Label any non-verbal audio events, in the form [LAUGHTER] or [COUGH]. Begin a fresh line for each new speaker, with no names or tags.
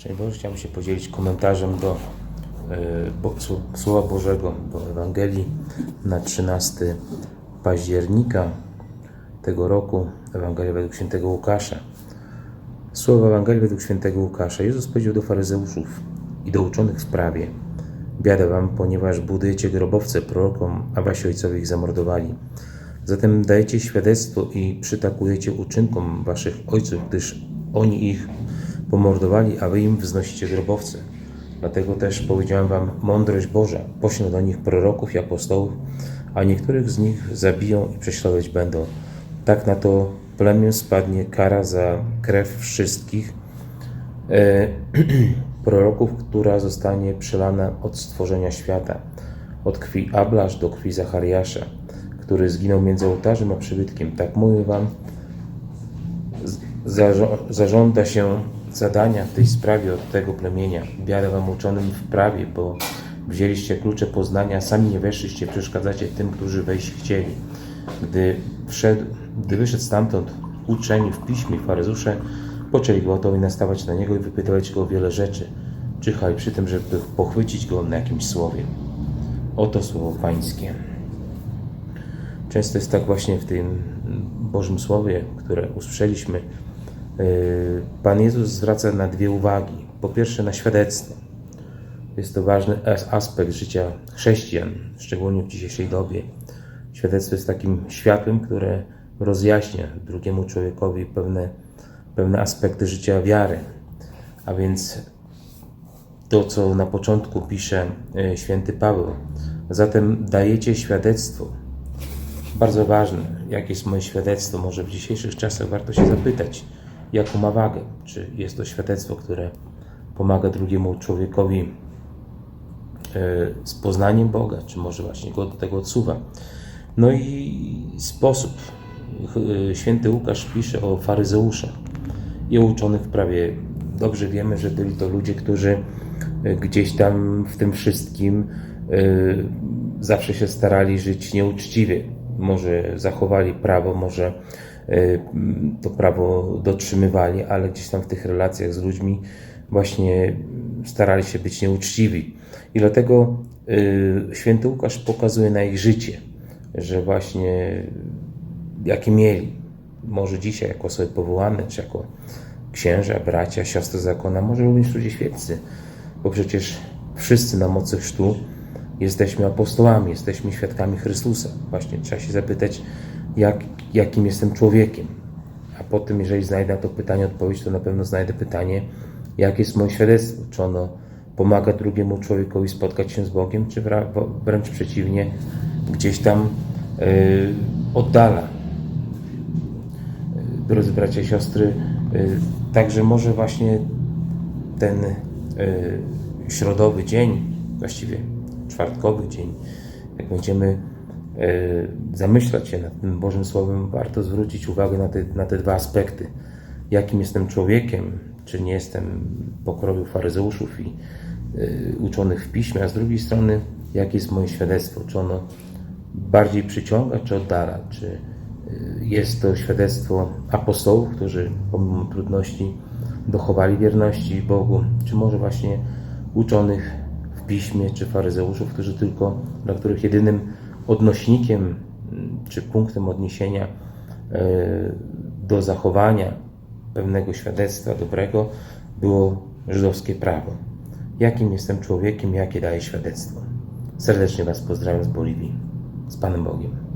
Szczęść Boże, chciałem się podzielić komentarzem do e, bo, Sł- Słowa Bożego, do Ewangelii na 13 października tego roku, Ewangelia według świętego Łukasza. Słowa Ewangelii według świętego Łukasza. Jezus powiedział do faryzeuszów i do uczonych w sprawie. Biada wam, ponieważ budujecie grobowce prorokom, a wasi ojcowie ich zamordowali. Zatem dajecie świadectwo i przytakujecie uczynkom waszych ojców, gdyż oni ich pomordowali, a wy im wznosicie grobowce. Dlatego też powiedziałem wam mądrość Boża, poślę do nich proroków i apostołów, a niektórych z nich zabiją i prześladować będą. Tak na to plemię spadnie kara za krew wszystkich e, [CLEARS THROAT] proroków, która zostanie przelana od stworzenia świata, od krwi Abla aż do krwi Zachariasza, który zginął między ołtarzem a przybytkiem. Tak mówię wam, zażąda się zadania w tej sprawie od tego plemienia. Biada wam uczonym w prawie, bo wzięliście klucze poznania, sami nie weszliście, przeszkadzacie tym, którzy wejść chcieli. Gdy, wszedł, gdy wyszedł stamtąd uczeni w piśmie faryzusze, poczęli gwałtowi nastawać na niego i wypytywać go o wiele rzeczy. Czyhaj przy tym, żeby pochwycić go na jakimś słowie. Oto słowo pańskie. Często jest tak właśnie w tym Bożym Słowie, które usłyszeliśmy. Yy, Pan Jezus zwraca na dwie uwagi. Po pierwsze na świadectwo. Jest to ważny as- aspekt życia chrześcijan, szczególnie w dzisiejszej dobie. Świadectwo jest takim światłem, które rozjaśnia drugiemu człowiekowi pewne, pewne aspekty życia wiary. A więc to, co na początku pisze e, święty Paweł. Zatem dajecie świadectwo. Bardzo ważne, jakie jest moje świadectwo. Może w dzisiejszych czasach warto się zapytać, jaką ma wagę. Czy jest to świadectwo, które pomaga drugiemu człowiekowi e, z poznaniem Boga, czy może właśnie go do tego odsuwa. No i sposób. Ch- Święty Łukasz pisze o faryzeuszach i o uczonych w prawie. Dobrze wiemy, że byli to ludzie, którzy e, gdzieś tam w tym wszystkim e, zawsze się starali żyć nieuczciwie. Może zachowali prawo, może e, to prawo dotrzymywali, ale gdzieś tam w tych relacjach z ludźmi właśnie starali się być nieuczciwi. I dlatego y, święty Łukasz pokazuje na ich życie, że właśnie jakie mieli. Może dzisiaj jako osoby powołane, czy jako księża, bracia, siostry zakona, może również ludzie świeccy, bo przecież wszyscy na mocy chrztu jesteśmy apostołami, jesteśmy świadkami Chrystusa. Właśnie trzeba się zapytać, jak, jakim jestem człowiekiem. A potem, jeżeli znajdę na to pytanie odpowiedź, to na pewno znajdę pytanie, jakie jest moje świadectwo. Czy ono pomaga drugiemu człowiekowi spotkać się z Bogiem, czy wręcz przeciwnie, gdzieś tam yy, oddala. Yy, Drodzy bracia i siostry, yy, także może właśnie ten yy, środowy dzień, właściwie czwartkowy dzień, jak będziemy zamyślać się nad tym Bożym Słowem, warto zwrócić uwagę na te, na te dwa aspekty. Jakim jestem człowiekiem, czy nie jestem pokroju faryzeuszów i yy, uczonych w piśmie, a z drugiej strony, jakie jest moje świadectwo, czy ono bardziej przyciąga, czy oddala, czy y, jest to świadectwo apostołów, którzy pomimo trudności dochowali wierności Bogu, czy może właśnie uczonych w piśmie, czy faryzeuszów, którzy tylko, dla których jedynym odnośnikiem, czy punktem odniesienia y, do zachowania pewnego świadectwa dobrego było żydowskie prawo. Jakim jestem człowiekiem, jakie daję świadectwo? Serdecznie Was pozdrawiam z Boliwii. Z Panem Bogiem.